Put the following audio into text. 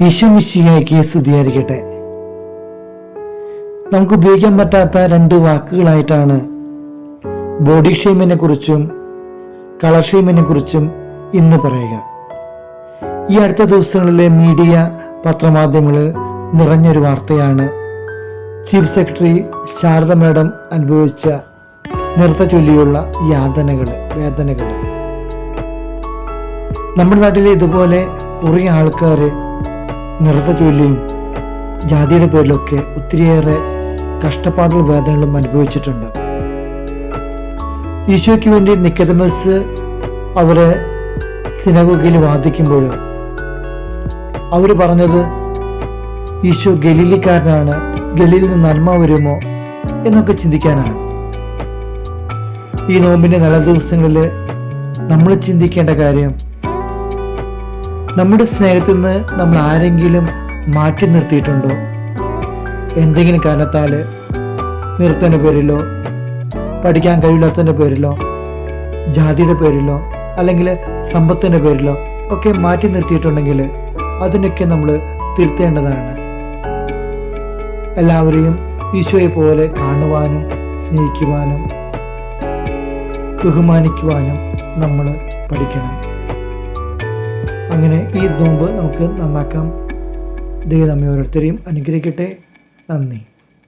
ഈശോമിശിയായിക്ക് സ്തുതിയായിരിക്കട്ടെ നമുക്ക് ഉപയോഗിക്കാൻ പറ്റാത്ത രണ്ട് വാക്കുകളായിട്ടാണ് ബോഡി ഷെയ്മിനെ കുറിച്ചും കളർ ഷെയ്മിനെ കുറിച്ചും ഇന്ന് പറയുക. ഈ അടുത്ത ദിവസങ്ങളിലെ മീഡിയ പത്രമാധ്യമങ്ങൾ നിറഞ്ഞൊരു വാർത്തയാണ് ചീഫ് സെക്രട്ടറി ശാരദ മേഡം അനുഭവിച്ച നൃത്ത ചൊല്ലിയുള്ള യാതനകൾ വേദനകൾ നമ്മുടെ നാട്ടിലെ ഇതുപോലെ കുറേ ആൾക്കാർ നൃത്ത ചൊല്ലിയും ജാതിയുടെ പേരിലൊക്കെ ഒത്തിരിയേറെ കഷ്ടപ്പാടുകളും വേദനകളും അനുഭവിച്ചിട്ടുണ്ട്. ഈശോയ്ക്ക് വേണ്ടി നിക്കതമസ് അവരെ സിനഗോഗയിൽ വാദിക്കുമ്പോൾ അവർ പറഞ്ഞത് ഈശോ ഗലീലിക്കാരനാണ് ഗലീലിന് നിന്ന് നന്മ വരുമോ? എന്നൊക്കെ ചിന്തിക്കാനാണ്. ഈ നോമ്പിന്റെ നല്ല ദിവസങ്ങളിൽ നമ്മൾ ചിന്തിക്കേണ്ട കാര്യം നമ്മുടെ സ്നേഹത്തിൽ നിന്ന് നമ്മൾ ആരെങ്കിലും മാറ്റി നിർത്തിയിട്ടുണ്ടോ? എന്തെങ്കിലും കാരണത്താൽ നിർത്തന്റെ പേരിലോ പഠിക്കാൻ കഴിയില്ലാത്തതിന്റെ പേരിലോ ജാതിയുടെ പേരിലോ അല്ലെങ്കിൽ സമ്പത്തിന്റെ പേരിലോ ഒക്കെ മാറ്റി നിർത്തിയിട്ടുണ്ടെങ്കിൽ അതിനൊക്കെ നമ്മൾ തിരുത്തേണ്ടതാണ്. എല്ലാവരെയും ഈശോയെ പോലെ കാണുവാനും സ്നേഹിക്കുവാനും ബഹുമാനിക്കുവാനും നമ്മൾ പഠിക്കണം. അങ്ങനെ ഈ നോമ്പ് നമുക്ക് നന്നാക്കാം. ദൈവം നമ്മെ ഓരോരുത്തരെയും അനുഗ്രഹിക്കട്ടെ. നന്ദി.